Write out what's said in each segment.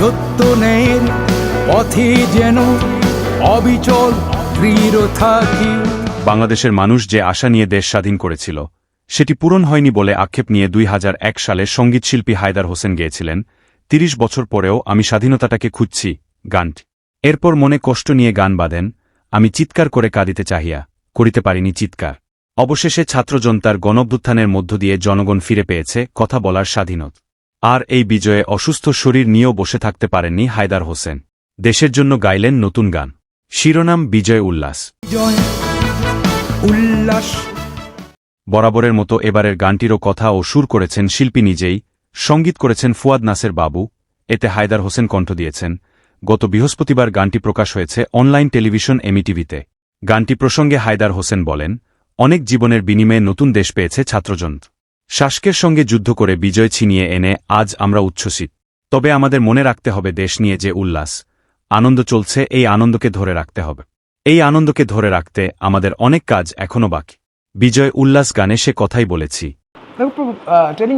সত্য ন্যায়ের পথে যেন অবিচল দৃঢ় থাকি। বাংলাদেশের মানুষ যে আশা নিয়ে দেশ স্বাধীন করেছিল, সেটি পূরণ হয়নি বলে আক্ষেপ নিয়ে দুই হাজার এক সালে সঙ্গীতশিল্পী হায়দার হোসেন গেয়েছিলেন, তিরিশ বছর পরেও আমি স্বাধীনতাটাকে খুঁজছি, গানটি। এরপর মনে কষ্ট নিয়ে গান বাঁধেন, আমি চিৎকার করে কাঁদিতে চাহিয়া, করিতে পারিনি চিৎকার। অবশেষে ছাত্রজনতার গণভ্যুত্থানের মধ্য দিয়ে জনগণ ফিরে পেয়েছে, কথা বলার স্বাধীনত। আর এই বিজয়ে অসুস্থ শরীর নিয়েও বসে থাকতে পারেননি হায়দার হোসেন। দেশের জন্য গাইলেন নতুন গান। শিরোনাম বিজয় উল্লাস। উল্লাস। বরাবরের মতো এবারের গানটিরও কথা ও সুর করেছেন শিল্পী নিজেই সংগীত করেছেন ফুয়াদ নাসের বাবু। এতে হায়দার হোসেন কণ্ঠ দিয়েছেন। গত বৃহস্পতিবার গানটি প্রকাশ হয়েছে অনলাইন টেলিভিশন এমিটিভিতে গানটি প্রসঙ্গে হায়দার হোসেন বলেন অনেক জীবনের বিনিময়ে নতুন দেশ পেয়েছে ছাত্রজন্ত শাসকের সঙ্গে যুদ্ধ করে বিজয় ছিনিয়ে এনে আজ আমরা উচ্ছ্বসিত। তবে আমাদের মনে রাখতে হবে দেশ নিয়ে যে উল্লাস। আনন্দ চলছে, এই আনন্দকে ধরে রাখতে হবে। এই আনন্দকে ধরে রাখতে আমাদের অনেক কাজ এখনও বাকি। বিজয় উল্লাস গানে সে কথাই বলেছি। ট্রেনিং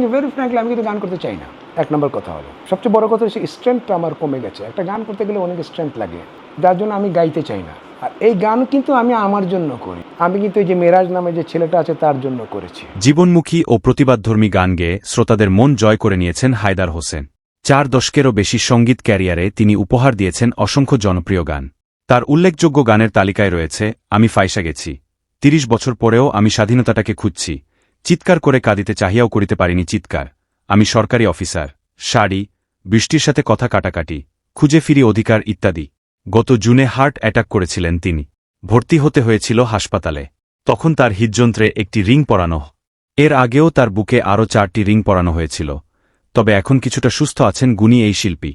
আমি কিন্তু গান করতে চাই না। এক নম্বর কথা হলো, সবচেয়ে বড় কথা হচ্ছে স্ট্রেংথটা আমার কমে গেছে। একটা গান করতে গেলে অনেক স্ট্রেংথ লাগে। যার জন্য আমি গাইতে চাই না। আর এই গান কিন্তু আমি আমার জন্য করি। আমি কিন্তু এই যে মেরাজ নামে যে ছেলেটা আছে তার জন্য করেছি। জীবনমুখী ও প্রতিবাদধর্মী গান গেয়ে শ্রোতাদের মন জয় করে নিয়েছেন হায়দার হোসেন। চার দশকেরও বেশি সংগীত ক্যারিয়ারে তিনি উপহার দিয়েছেন অসংখ্য জনপ্রিয় গান। তার উল্লেখযোগ্য গানের তালিকায় রয়েছে, আমি ফাইসা গেছি। তিরিশ বছর পরেও আমি স্বাধীনতাটাকে খুঁজছি। চিৎকার করে কাঁদিতে চাহিয়াও করিতে পারিনি চিৎকার। আমি সরকারি অফিসার, শাড়ি, বৃষ্টির সাথে কথা কাটাকাটি, খুঁজে ফিরি অধিকার ইত্যাদি। গত জুনে হার্ট অ্যাটাক করেছিলেন তিনি। ভর্তি হতে হয়েছিল হাসপাতালে। তখন তার হৃদযন্ত্রে একটি রিং পরানো। এর আগেও তার বুকে আরও চারটি রিং পরানো হয়েছিল। তবে এখন কিছুটা সুস্থ আছেন গুণী এই শিল্পী।